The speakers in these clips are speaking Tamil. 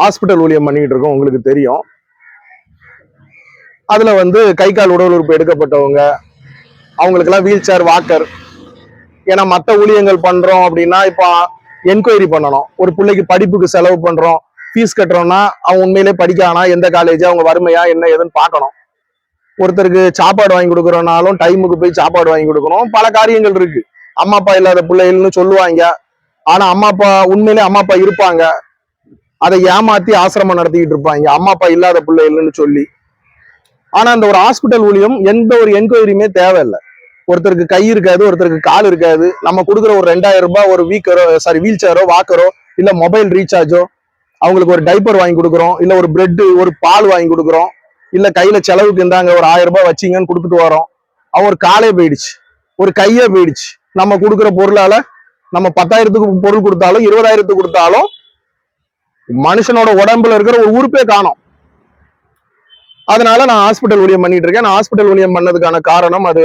ஹாஸ்பிட்டல் ஊழியம் பண்ணிட்டு இருக்கோம் உங்களுக்கு தெரியும். அதுல வந்து கை கால் உடல் உறுப்பு எடுக்கப்பட்டவங்க அவங்களுக்கெல்லாம் வீல் சேர் வாக்கர் ஏன்னா மற்ற ஊழியங்கள் பண்றோம் அப்படின்னா இப்போ என்கொயரி பண்ணணும். ஒரு பிள்ளைக்கு படிப்புக்கு செலவு பண்றோம் ஃபீஸ் கட்டுறோம்னா அவன் உண்மையிலே படிக்கானா எந்த காலேஜ் அவங்க வறுமையா என்ன ஏதுன்னு பார்க்கணும். ஒருத்தருக்கு சாப்பாடு வாங்கி கொடுக்குறோனாலும் டைமுக்கு போய் சாப்பாடு வாங்கி கொடுக்கணும். பல காரியங்கள் இருக்கு. அம்மா அப்பா இல்லாத பிள்ளைகள்னு சொல்லுவாங்க. ஆனா அம்மா அப்பா உண்மையிலே அம்மா அப்பா இருப்பாங்க. அதை ஏமாத்தி ஆசிரமம் நடத்திக்கிட்டு இருப்பாங்க. அம்மா அப்பா இல்லாத பிள்ளை இல்லைன்னு சொல்லி. ஆனா அந்த ஒரு ஹாஸ்பிட்டல் ஊழியம் எந்த ஒரு என்கொயரியுமே தேவையில்லை. ஒருத்தருக்கு கை இருக்காது ஒருத்தருக்கு கால் இருக்காது. நம்ம கொடுக்குற ஒரு ரெண்டாயிரம் ரூபாய் ஒரு வீக்கரோ சாரி வீல் சேரோ வாக்கரோ இல்ல மொபைல் ரீசார்ஜோ அவங்களுக்கு ஒரு டைப்பர் வாங்கி கொடுக்குறோம். இல்ல ஒரு பிரெட் ஒரு பால் வாங்கி கொடுக்குறோம். இல்ல கையில செலவுக்கு இருந்தாங்க ஒரு ஆயிரம் ரூபாய் வச்சிங்கன்னு கொடுத்துட்டு வரோம். அவன் ஒரு காலே போயிடுச்சு. ஒரு கையே போயிடுச்சு. நம்ம கொடுக்குற பொருளால நம்ம பத்தாயிரத்துக்கு பொருள் கொடுத்தாலும் இருபதாயிரத்துக்கு கொடுத்தாலும் மனுஷனோட உடம்புல இருக்கிற ஒரு உறுப்பே காணும். அதனால நான் ஹாஸ்பிட்டல் ஊழியம் பண்ணிட்டு இருக்கேன். நான் ஹாஸ்பிட்டல் ஊழியம் பண்ணதுக்கான காரணம் அது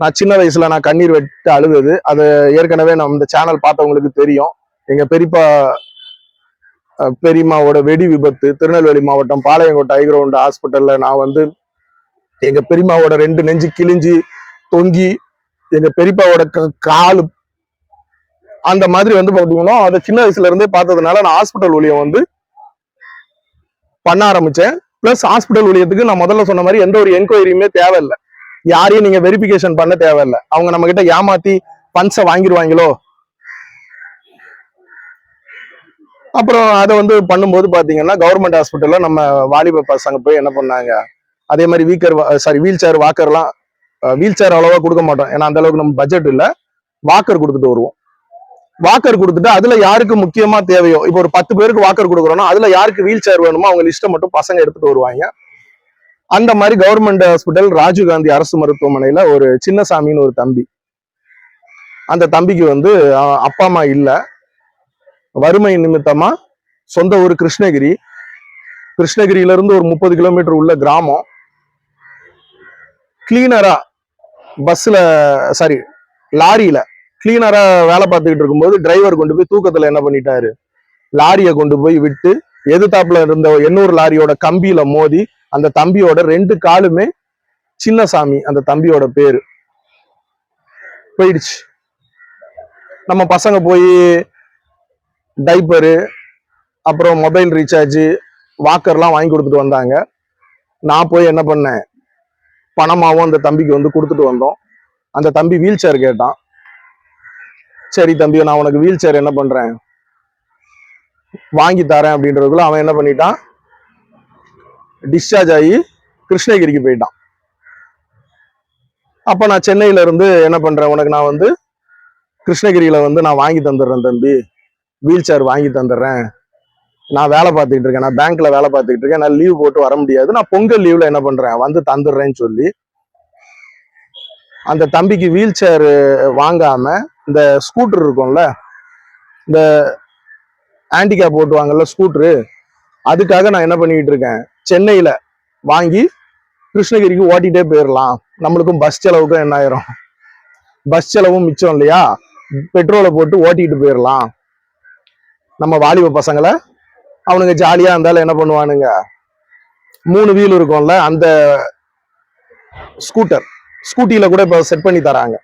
நான் சின்ன வயசுல நான் கண்ணீர் வெட்டு அழுகுது அது ஏற்கனவே நம்ம இந்த சேனல் பார்த்தவங்களுக்கு தெரியும். எங்க பெரியப்பா பெரியம்மாவோட வெடி விபத்து திருநெல்வேலி மாவட்டம் பாளையங்கோட்டை ஹைகிரவுண்ட் ஹாஸ்பிட்டல்ல நான் வந்து எங்க பெரியம்மாவோட ரெண்டு நெஞ்சு கிழிஞ்சி தொங்கி எங்க பெரியப்பாவோட க- காலு அந்த மாதிரி வந்து பாத்தீங்கன்னா அதை சின்ன வயசுல இருந்தே பார்த்ததுனால நான் ஹாஸ்பிட்டல் ஊழியம் வந்து பண்ண ஆரம்பிச்சேன். பிளஸ் ஹாஸ்பிட்டல் ஊழியத்துக்கு நான் முதல்ல சொன்ன மாதிரி எந்த ஒரு என்கொயரியுமே தேவையில்லை. யாரையும் நீங்க வெரிஃபிகேஷன் பண்ண தேவையில்லை. அவங்க நம்ம கிட்ட ஏமாத்தி பன்ஸை வாங்கிடுவாங்களோ அப்புறம் அதை வந்து பண்ணும்போது பாத்தீங்கன்னா கவர்மெண்ட் ஹாஸ்பிட்டல்ல நம்ம வாலிப பசங்க போய் என்ன பண்ணாங்க? அதே மாதிரி வீக்கர் சாரி வீல் சேர் வாக்கர்லாம் வீல் சேர் அவ்வளோவா கொடுக்க மாட்டோம். ஏன்னா அந்த அளவுக்கு நம்ம பட்ஜெட் இல்லை. வாக்கர் கொடுத்துட்டு வருவோம். வாக்கர் கொடுத்துட்டு அதுல யாருக்கு முக்கியமா தேவையோ இப்போ ஒரு பத்து பேருக்கு வாக்கர் கொடுக்குறோம்னா அதுல யாருக்கு வீல் சேர் வேணுமோ அவங்க லிஸ்ட்டை மட்டும் பசங்க எடுத்துட்டு வருவாங்க. அந்த மாதிரி கவர்மெண்ட் ஹாஸ்பிட்டல் ராஜீவ் காந்தி அரசு மருத்துவமனையில ஒரு சின்னசாமின்னு ஒரு தம்பி. அந்த தம்பிக்கு வந்து அப்பா அம்மா இல்லை. வறுமை நிமித்தமா சொந்த ஊர் கிருஷ்ணகிரி. கிருஷ்ணகிரியிலிருந்து ஒரு முப்பது கிலோமீட்டர் உள்ள கிராமம். கிளீனரா பஸ்ல சாரி லாரியில கிளீனரா வேலை பார்த்துக்கிட்டு இருக்கும்போது டிரைவர் கொண்டு போய் தூக்கத்துல என்ன பண்ணிட்டாரு? லாரியை கொண்டு போய் விட்டு எதிர்த்தாப்புல இருந்த எண்ணூறு லாரியோட கம்பியில மோதி அந்த தம்பியோட ரெண்டு காலுமே சின்னசாமி அந்த தம்பியோட பேரு. போயிடுச்சு. நம்ம பசங்க போய் டைப்பரு அப்புறம் மொபைல் ரீசார்ஜு வாக்கர்லாம் வாங்கி கொடுத்துட்டு வந்தாங்க. நான் போய் என்ன பண்ணேன்? பணமாகவும் அந்த தம்பிக்கு வந்து கொடுத்துட்டு வந்தோம். அந்த தம்பி வீல் சேர் கேட்டான். சரி தம்பி நான் உனக்கு வீல் சேர் என்ன பண்றேன்? வாங்கி தரேன் அப்படின்றதுக்குள்ள அவன் என்ன பண்ணிட்டான்? டிஸ்சார்ஜ் ஆகி கிருஷ்ணகிரிக்கு போயிட்டான். அப்ப நான் சென்னையில இருந்து என்ன பண்றேன்? உனக்கு நான் வந்து கிருஷ்ணகிரியில வந்து நான் வாங்கி தந்துடுறேன் தம்பி. வீல் சேர் வாங்கி தந்துடுறேன். நான் வேலை பார்த்துக்கிட்டு இருக்கேன். நான் பேங்க்ல வேலை பார்த்துக்கிட்டு இருக்கேன். நான் லீவ் போட்டு வர முடியாது. நான் பொங்கல் லீவ்ல என்ன பண்றேன்? வந்து தந்துடுறேன்னு சொல்லி. அந்த தம்பிக்கு வீல் சேர் வாங்காம இந்த ஸ்கூட்டர் இருக்கும்ல இந்த ஆன்டிகே ஓட்டுவாங்கல்ல ஸ்கூட்ரு அதுக்காக நான் என்ன பண்ணிக்கிட்டு இருக்கேன்? சென்னையில் வாங்கி கிருஷ்ணகிரிக்கு ஓட்டிகிட்டே போயிடலாம் நம்மளுக்கும் பஸ் செலவுக்கும் என்ன ஆயிரும்? பஸ் செலவும் மிச்சம் இல்லையா? பெட்ரோலை போட்டு ஓட்டிக்கிட்டு போயிடலாம் நம்ம வாலிப பசங்களை அவனுங்க ஜாலியாக இருந்தாலும் என்ன பண்ணுவானுங்க? மூணு வீல் இருக்கும்ல அந்த ஸ்கூட்டர் ஸ்கூட்டியில் கூட இப்போ செட் பண்ணி தராங்க.